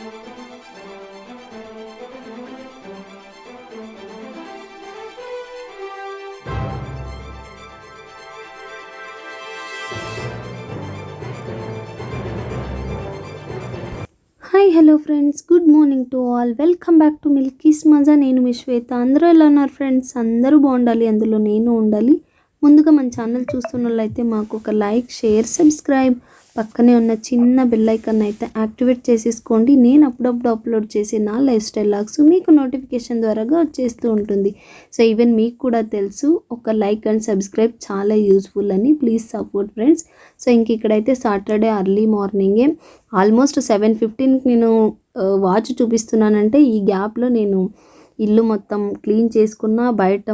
Hi hello friends good morning to all welcome back to Milkies Maza నేను మీ శ్వేత. అందరూ ఎలా ఉన్నారు ఫ్రెండ్స్ అందరూ బాగుండాలి. అందులో నేను ఉండాలి. ముందుగా మన ఛానల్ చూస్తున్న వాళ్ళైతే మాకు ఒక లైక్ షేర్ సబ్స్క్రైబ్ పక్కనే ఉన్న చిన్న బెల్లైకన్ అయితే యాక్టివేట్ చేసేసుకోండి. నేను అప్పుడప్పుడు అప్లోడ్ చేసే నా లైఫ్ స్టైల్ లాగ్స్ మీకు నోటిఫికేషన్ ద్వారాగా వచ్చేస్తూ ఉంటుంది. సో ఈవెన్ మీకు కూడా తెలుసు ఒక లైక్ అండ్ సబ్స్క్రైబ్ చాలా యూస్ఫుల్ అని. ప్లీజ్ సపోర్ట్ ఫ్రెండ్స్ సో ఇంక ఇక్కడైతే సాటర్డే అర్లీ మార్నింగే ఆల్మోస్ట్ సెవెన్ ఫిఫ్టీన్కి నేను వాచ్ చూపిస్తున్నానంటే ఈ గ్యాప్లో నేను ఇల్లు మొత్తం క్లీన్ చేసుకున్న బయట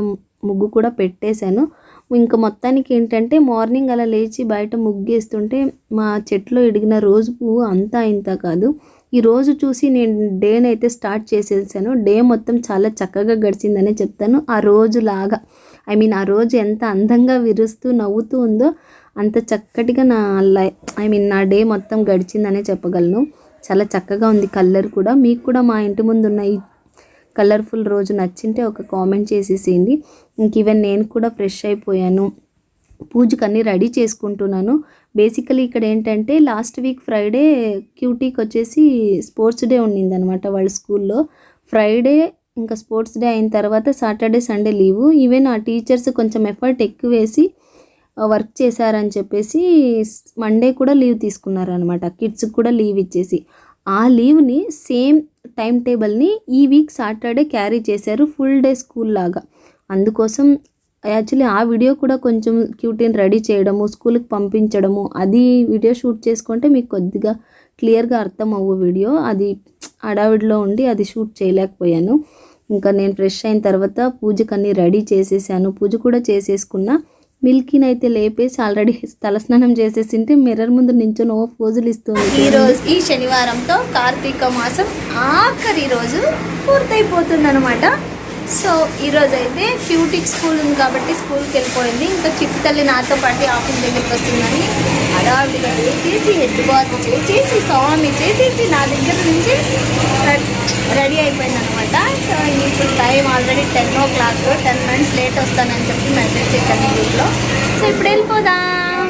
ముగ్గు కూడా పెట్టేశాను. ఇంకా మొత్తానికి ఏంటంటే మార్నింగ్ అలా లేచి బయట ముగ్గేస్తుంటే మా చెట్లో ఎడిగిన రోజు పువ్వు అంతా ఇంత కాదు. ఈ రోజు చూసి నేను డేని అయితే స్టార్ట్ చేసేసాను. డే మొత్తం చాలా చక్కగా గడిచిందనే చెప్తాను. ఆ రోజు లాగా ఐ మీన్ ఆ రోజు ఎంత అందంగా విరుస్తూ నవ్వుతూ ఉందో అంత చక్కటిగా నా లై ఐ మీన్ నా డే మొత్తం గడిచిందనే చెప్పగలను. చాలా చక్కగా ఉంది కలర్ కూడా. మీకు కూడా మా ఇంటి ముందు ఉన్న ఈ కలర్ఫుల్ రోజు నచ్చింటే ఒక కామెంట్ చేసేసేయండి. ఇంక ఈవెన్ నేను కూడా ఫ్రెష్ అయిపోయాను. పూజకు అన్నీ రెడీ చేసుకుంటున్నాను. బేసికలీ ఇక్కడ ఏంటంటే లాస్ట్ వీక్ ఫ్రైడే క్యూటీకి వచ్చేసి స్పోర్ట్స్ డే ఉండిందనమాట వాళ్ళ స్కూల్లో. ఫ్రైడే ఇంకా స్పోర్ట్స్ డే అయిన తర్వాత సాటర్డే సండే లీవు ఈవెన్ ఆ టీచర్స్ కొంచెం ఎఫర్ట్ ఎక్కువ వేసి వర్క్ చేశారని చెప్పేసి మండే కూడా లీవ్ తీసుకున్నారనమాట కిడ్స్కి కూడా లీవ్ ఇచ్చేసి. ఆ లీవ్ని సేమ్ టైం టేబుల్ని ఈ వీక్ సాటర్డే క్యారీ చేశారు ఫుల్ డే స్కూల్ లాగా. అందుకోసం యాక్చువల్లీ ఆ వీడియో కూడా కొంచెం క్యూటీని రెడీ చేయడము స్కూల్కి పంపించడము అది వీడియో షూట్ చేసుకుంటే మీకు కొద్దిగా క్లియర్గా అర్థం అవ్వు వీడియో. అది హడావిడిలో ఉండి అది షూట్ చేయలేకపోయాను. ఇంకా నేను ఫ్రెష్ అయిన తర్వాత పూజకు అన్నీ రెడీ చేసేసాను. పూజ కూడా చేసేసుకున్నా. మిల్కీని అయితే లేపేసి ఆల్రెడీ తలస్నానం చేసేసింటే మిర్రర్ ముందు నించొని ఓ పోజులు ఇస్తుంది. ఈ రోజు ఈ శనివారంతో కార్తీక మాసం ఆఖరి రోజు పూర్తయిపోతుంది అనమాట సో ఈరోజు అయితే క్యూటిక్ స్కూల్ ఉంది కాబట్టి స్కూల్కి వెళ్ళిపోయింది ఇంకా చిట్టు తల్లి నాతో పాటు ఆఫీస్ దగ్గరికి వస్తుందని హడావిడిగా చేసి హెడ్ బాత్ చేసేసి స్వామి చేసేసి నా దగ్గర నుంచి రెడీ అయిపోయింది అనమాట సో ఇప్పుడు time already ten o'clock ten minutes late వస్తానని చెప్పి మెసేజ్ చేశాను గ్రూప్లో. సో ఇప్పుడు వెళ్ళిపోదాం.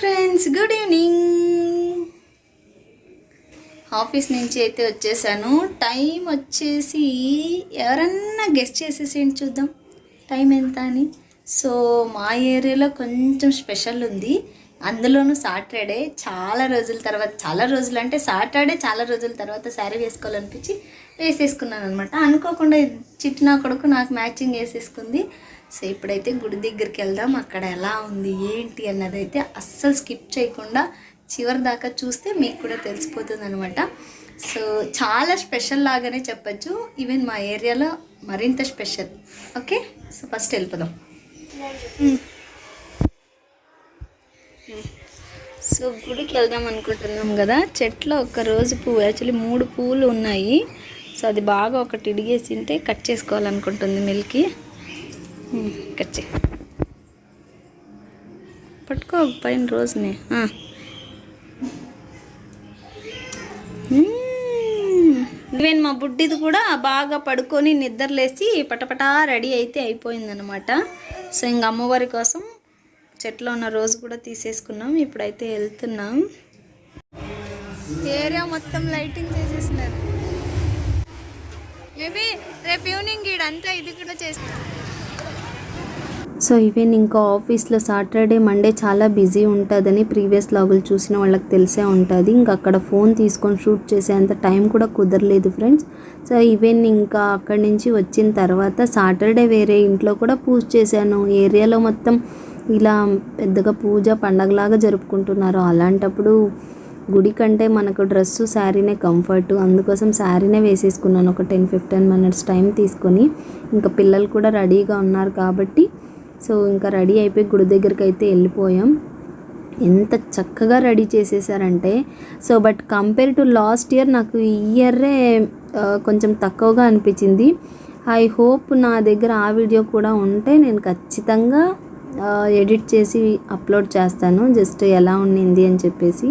Friends good evening. ఆఫీస్ నుంచి అయితే వచ్చేసాను. టైం వచ్చేసి ఎవరన్నా గెస్ట్ చేసేసేయండి చూద్దాం. టైం ఎంత అని? సో మా ఏరియాలో కొంచెం స్పెషల్ ఉంది. అందులోనూ సాటర్డే చాలా రోజుల తర్వాత చాలా రోజులు అంటే సాటర్డే చాలా రోజుల తర్వాత శారీ వేసుకోవాలనిపించి వేసేసుకున్నాను అనమాట అనుకోకుండా చిట్టి నా కొడుకు నాకు మ్యాచింగ్ వేసేసుకుంది. సో ఇప్పుడైతే గుడి దగ్గరికి వెళ్దాం. అక్కడ ఎలా ఉంది ఏంటి అన్నది అయితే అస్సలు స్కిప్ చేయకుండా చివరి దాకా చూస్తే మీకు కూడా తెలిసిపోతుంది అనమాట సో చాలా స్పెషల్ లాగానే చెప్పచ్చు. ఈవెన్ మా ఏరియాలో మరింత స్పెషల్. ఓకే? సో ఫస్ట్ వెళ్ళిపోదాం. సో గుడికి వెళ్దాం అనుకుంటున్నాం కదా. చెట్లో ఒక రోజు పువ్వు యాక్చువల్లీ మూడు పువ్వులు ఉన్నాయి. సో అది బాగా ఒకటి ఇడిగేసి ఉంటే కట్ చేసుకోవాలనుకుంటుంది మిల్కి. కట్ చే పట్టుకో పైన రోజుని. ఈవెన్ మా బుడ్డిది కూడా బాగా పడుకొని నిద్రలేసి పటపటా రెడీ అయితే అయిపోయిందనమాట సో ఇంక అమ్మవారి కోసం చెట్లో ఉన్న రోజు కూడా తీసేసుకున్నాం. ఇప్పుడైతే వెళ్తున్నాం. ఏరియా మొత్తం లైటింగ్ చేసేసినారు. మేబీ రేపు ఈవినింగ్ ఇడంతా ఇది కూడా చేస్తారు సో ఈవెన్ ఇంకా ఆఫీస్లో సాటర్డే మండే చాలా బిజీ ఉంటుందని ప్రీవియస్ లాగులు చూసిన వాళ్ళకి తెలిసే ఉంటుంది. ఇంకా అక్కడ ఫోన్ తీసుకొని షూట్ చేసేంత టైం కూడా కుదరలేదు ఫ్రెండ్స్. సో ఈవెన్ ఇంకా అక్కడి నుంచి వచ్చిన తర్వాత సాటర్డే వేరే ఇంట్లో కూడా పూజ చేశాను. ఏరియాలో మొత్తం ఇలా పెద్దగా పూజ పండగలాగా జరుపుకుంటున్నారు. అలాంటప్పుడు గుడి కంటే మనకు డ్రెస్సు శారీనే కంఫర్ట్. అందుకోసం శారీనే వేసేసుకున్నాను. ఒక టెన్ ఫిఫ్టీన్ మినిట్స్ టైం తీసుకొని. ఇంకా పిల్లలు కూడా రెడీగా ఉన్నారు కాబట్టి సో ఇంకా రెడీ అయిపోయి గుడి దగ్గరికి అయితే వెళ్ళిపోయాం. ఎంత చక్కగా ready చేసేసారంటే so but compare to last year నాకు ఈ ఇయర్రే కొంచెం తక్కువగా అనిపించింది. ఐ హోప్ నా దగ్గర ఆ వీడియో కూడా ఉంటే నేను ఖచ్చితంగా ఎడిట్ చేసి అప్లోడ్ చేస్తాను జస్ట్ ఎలా ఉండింది అని చెప్పేసి.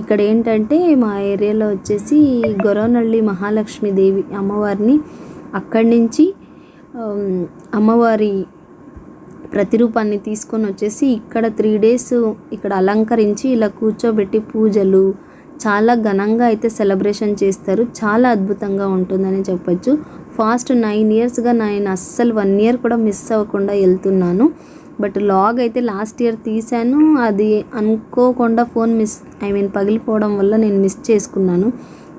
ఇక్కడ ఏంటంటే మా ఏరియాలో వచ్చేసి గొరవనల్లి మహాలక్ష్మి దేవి అమ్మవారిని అక్కడి నుంచి అమ్మవారి ప్రతిరూపాన్ని తీసుకొని వచ్చేసి ఇక్కడ త్రీ డేస్ ఇక్కడ అలంకరించి ఇలా కూర్చోబెట్టి పూజలు చాలా ఘనంగా అయితే సెలబ్రేషన్ చేస్తారు. చాలా అద్భుతంగా ఉంటుందని చెప్పొచ్చు. ఫాస్ట్ నైన్ ఇయర్స్గా నేను అస్సలు వన్ ఇయర్ కూడా మిస్ అవ్వకుండా వెళ్తున్నాను. బట్ లాగ్ అయితే లాస్ట్ ఇయర్ తీశాను. అది అనుకోకుండా ఫోన్ మిస్ ఐ మీన్ పగిలిపోవడం వల్ల నేను మిస్ చేసుకున్నాను.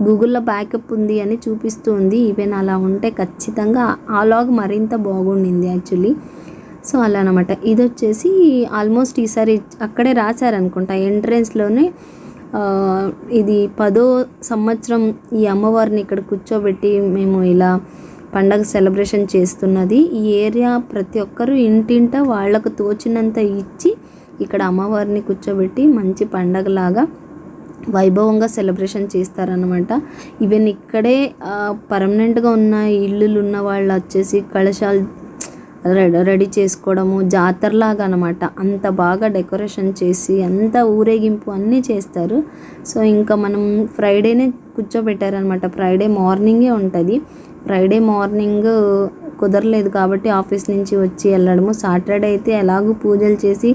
గూగుల్లో బ్యాకప్ ఉంది అని చూపిస్తూ ఉంది. ఈవెన్ అలా ఉంటే ఖచ్చితంగా ఆ లాగ్ మరింత బాగుండింది యాక్చువల్లీ సో అలా అనమాట ఇది వచ్చేసి ఆల్మోస్ట్ ఈసారి అక్కడే రాశారనుకుంటా. ఎంట్రెన్స్లోనే ఇది పదో సంవత్సరం ఈ అమ్మవారిని ఇక్కడ కూర్చోబెట్టి మేము ఇలా పండగ సెలబ్రేషన్ చేస్తున్నది. ఈ ఏరియా ప్రతి ఒక్కరూ ఇంటింట వాళ్ళకు తోచినంత ఇచ్చి ఇక్కడ అమ్మవారిని కూర్చోబెట్టి మంచి పండగలాగా వైభవంగా సెలబ్రేషన్ చేస్తారనమాట. ఈవెన్ ఇక్కడే పర్మనెంట్గా ఉన్న ఇల్లులు ఉన్న వాళ్ళు వచ్చేసి కళశాలు రెడీ రెడీ చేసుకోవడము జాతరలాగా అనమాట అంత బాగా డెకరేషన్ చేసి అంత ఊరేగింపు అన్నీ చేస్తారు. సో ఇంకా మనం ఫ్రైడేనే కూర్చోబెట్టారనమాట. ఫ్రైడే మార్నింగే ఉంటుంది. ఫ్రైడే మార్నింగ్ కుదరలేదు కాబట్టి ఆఫీస్ నుంచి వచ్చి వెళ్ళడము. సాటర్డే అయితే ఎలాగూ పూజలు చేసి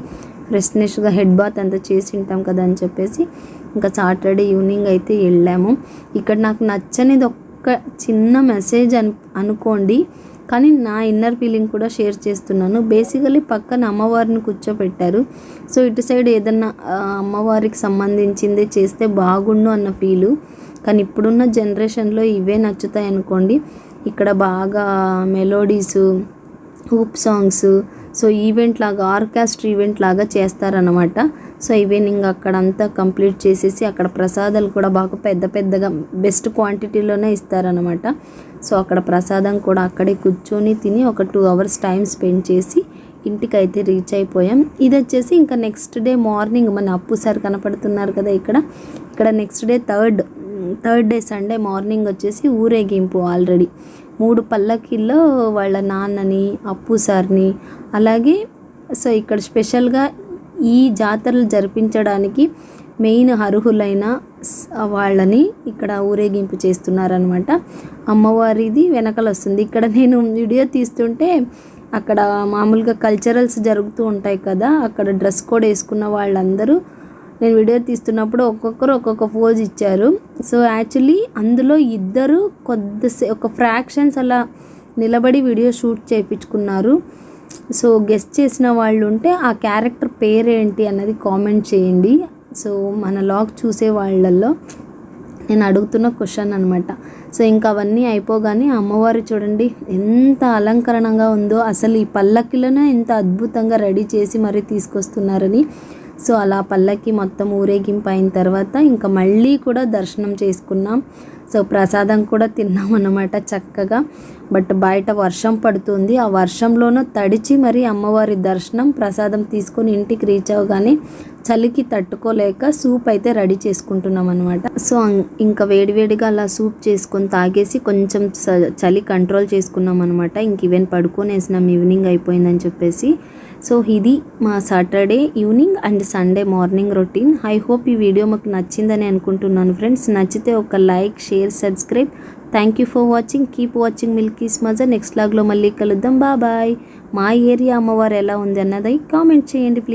ఫ్రెష్నెస్గా హెడ్ బాత్ అంతా చేసి ఉంటాం కదా అని చెప్పేసి ఇంకా సాటర్డే ఈవినింగ్ అయితే వెళ్ళాము. ఇక్కడ నాకు నచ్చనిది ఒక్క చిన్న మెసేజ్ అను అనుకోండి. కానీ నా ఇన్నర్ ఫీలింగ్ కూడా షేర్ చేస్తున్నాను. బేసికలీ పక్కన అమ్మవారిని కూర్చోపెట్టారు. సో ఇటు సైడ్ ఏదన్నా అమ్మవారికి సంబంధించింది చేస్తే బాగుండు అన్న ఫీలు కానీ ఇప్పుడున్న జనరేషన్లో ఇవే నచ్చుతాయి అనుకోండి. ఇక్కడ బాగా మెలోడీసు హూప్ సాంగ్స్ సో ఈవెంట్ లాగా ఆర్కెస్ట్రా ఈవెంట్ లాగా చేస్తారనమాట సో ఈవినింగ్ అక్కడంతా కంప్లీట్ చేసేసి అక్కడ ప్రసాదాలు కూడా బాగా పెద్ద పెద్దగా బెస్ట్ క్వాంటిటీలోనే ఇస్తారనమాట సో అక్కడ ప్రసాదం కూడా అక్కడే కూర్చొని తిని ఒక టూ అవర్స్ టైం స్పెండ్ చేసి ఇంటికి అయితే రీచ్ అయిపోయాం. ఇది వచ్చేసి ఇంకా నెక్స్ట్ డే మార్నింగ్ మన అప్పు సార్ కనపడుతున్నారు కదా ఇక్కడ. ఇక్కడ next day third third day Sunday morning వచ్చేసి ఊరేగింపు ఆల్రెడీ. మూడు పల్లకిల్లో వాళ్ళ నాన్నని అప్పు సార్ని అలాగే సో ఇక్కడ స్పెషల్గా ఈ జాతరలు జరిపించడానికి మెయిన్ అర్హులైన వాళ్ళని ఇక్కడ ఊరేగింపు చేస్తున్నారనమాట అమ్మవారిది వెనకలు వస్తుంది. ఇక్కడ నేను వీడియో తీస్తుంటే అక్కడ మామూలుగా కల్చరల్స్ జరుగుతూ ఉంటాయి కదా అక్కడ డ్రెస్ కోడ్ వేసుకున్న వాళ్ళందరూ నేను వీడియో తీస్తున్నప్పుడు ఒక్కొక్కరు ఒక్కొక్క పోజ్ ఇచ్చారు. సో యాక్చువల్లీ అందులో ఇద్దరు కొద్దిసే ఒక ఫ్రాక్షన్స్ అలా నిలబడి వీడియో షూట్ చేయించుకున్నారు. సో గెస్ట్ చేసిన వాళ్ళు ఉంటే ఆ క్యారెక్టర్ పేరేంటి అన్నది కామెంట్ చేయండి. సో మన లాగ్ చూసే వాళ్ళల్లో నేను అడుగుతున్న క్వశ్చన్ అనమాట సో ఇంకా అవన్నీ అయిపోగానే అమ్మవారు చూడండి ఎంత అలంకరణంగా ఉందో. అసలు ఈ పల్లకిలోనే ఎంత అద్భుతంగా రెడీ చేసి మరీ తీసుకొస్తున్నారని సో అలా పల్లకి మొత్తం ఊరేగింపు అయిన తర్వాత ఇంకా మళ్ళీ కూడా దర్శనం చేసుకున్నాం. సో ప్రసాదం కూడా తిన్నాం అన్నమాట చక్కగా. బట్ బయట వర్షం పడుతుంది. ఆ వర్షంలోనూ తడిచి మరి అమ్మవారి దర్శనం ప్రసాదం తీసుకొని ఇంటికి రీచ్ అవ్వగానే చలికి తట్టుకోలేక సూప్ అయితే రెడీ చేసుకుంటున్నాం అనమాట సో ఇంకా వేడివేడిగా అలా సూప్ చేసుకొని తాగేసి కొంచెం చ- చలి కంట్రోల్ చేసుకున్నాం అనమాట ఇంక ఈవెన్ పడుకొనేసినాం. ఈవినింగ్ అయిపోయిందని చెప్పేసి. సో ఇది మా Saturday evening and Sunday morning routine I hope ఈ వీడియో మాకు నచ్చిందని అనుకుంటున్నాను ఫ్రెండ్స్ నచ్చితే ఒక like share subscribe thank you for watching keep watching Milkies Maza next లాగ్లో మళ్ళీ కలుద్దాం. బాబాయ్ మా ఏరియా అమ్మవారు ఎలా ఉంది అన్నది కామెంట్ చేయండి ప్లీజ్